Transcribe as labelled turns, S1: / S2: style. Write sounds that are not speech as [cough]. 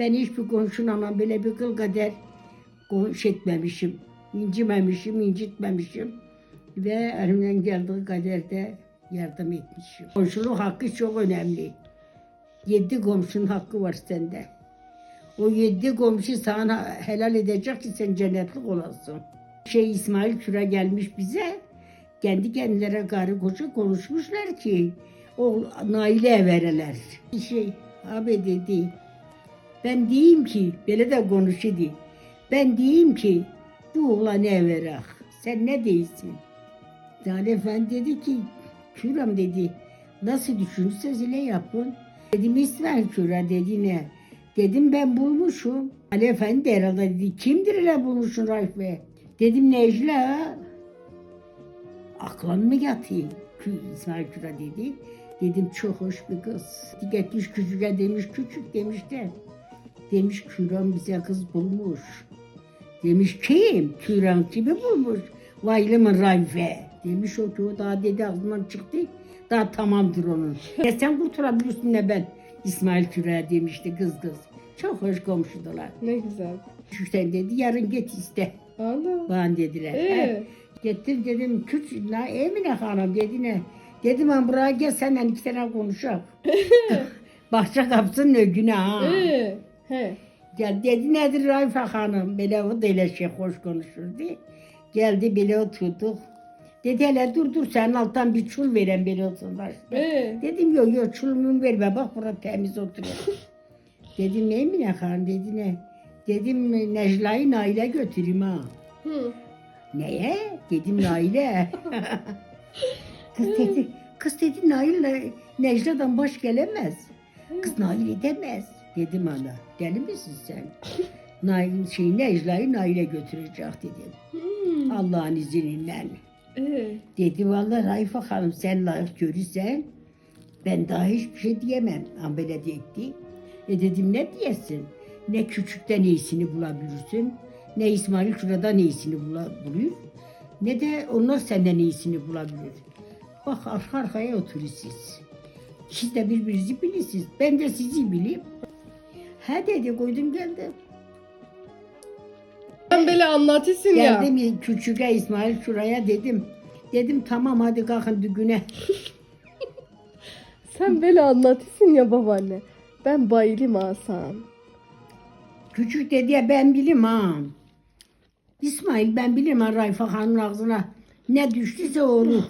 S1: Ben hiçbir komşunla böyle bir kıl kader konuş etmemişim. İncimemişim, incitmemişim. Ve elimden geldiği kadar da yardım etmişim. Komşuluk hakkı çok önemli. Yedi komşunun hakkı var sende. O yedi komşu sana helal edecek ki sen cennetlik olasın. Şey İsmail Küre gelmiş bize. Kendi kendilerine karı koca konuşmuşlar ki o Nail'e vereler. Şey abi dedi ben diyeyim ki böyle de konuşuyordu. Ben diyeyim ki bu oğlan ne verak. Sen ne değilsin? Zali Efendi dedi ki Kürem dedi nasıl düşünürseniz öyle yapın. Dedim İsmail Küre dedi ne? Dedim ben bulmuşum. Ali Efendi de herhalde dedi kimdir öyle bulmuşsun Raif Bey? Dedim Necla. Aklın mı yatayım? İsmail Küre dedi. Dedim çok hoş bir kız. Gitmiş küçüğe demiş küçük demiş de. Demiş Küren bize kız bulmuş. Demiş kim? Küren kimi bulmuş? Vaylımın Raife. Demiş o o daha dedi ağzından çıktı. Daha tamamdır onun. Ya sen kurtulabilirsin ne ben? İsmail Küre demişti kız kız. Çok hoş komşudular.
S2: Ne güzel.
S1: Şükten dedi yarın git iste.
S2: Allah.
S1: Bana dediler.
S2: Ee?
S1: Getir dedim küçük la Emine Hanım dedi ne? Dedim ben buraya gel senden iki tane konuşak. [laughs] Bahçe kapısının ögüne ha.
S2: Ee, he.
S1: Gel dedi nedir Raife Hanım? Böyle o da öyle şey hoş konuşurdu. Geldi böyle oturduk. Dedi hele dur dur senin alttan bir çul veren böyle oturdular.
S2: Ee,
S1: Dedim yok yok çulumu verme bak burada temiz oturuyor. [laughs] dedim Emine Hanım dedi ne? Dedim Necla'yı Nail'e götüreyim ha.
S2: hı.
S1: Neye? Dedim Nail'e. [laughs] kız dedi, kız dedi Nail'le Necla'dan baş gelemez. Kız Nail edemez. Dedim ana, deli misin sen? [laughs] Nail, şey, Necla'yı Nail'e götürecek dedim.
S2: Hmm.
S1: Allah'ın izniyle.
S2: Ee,
S1: Dedi vallahi Raife Hanım sen layık görürsen ben daha hiçbir şey diyemem. Ama böyle de etti. E dedim ne diyesin? Ne küçükten iyisini bulabilirsin. Ne İsmail şuradan iyisini buluyor. Ne de onlar senden iyisini bulabilir. Bak arka arkaya oturuyorsunuz. Siz de birbirinizi bilirsiniz. Ben de sizi bileyim. Ha dedi koydum geldim.
S2: sen böyle anlatıyorsun ya.
S1: Geldim küçüğe İsmail şuraya dedim. Dedim tamam hadi kalkın düğüne. [laughs]
S2: Sen böyle anlatıyorsun ya babaanne. Ben bayılayım Hasan.
S1: Küçük dedi ya ben bilim ha. İsmail ben bilim ha Rayfa Hanım'ın ağzına. Ne düştüyse o olur.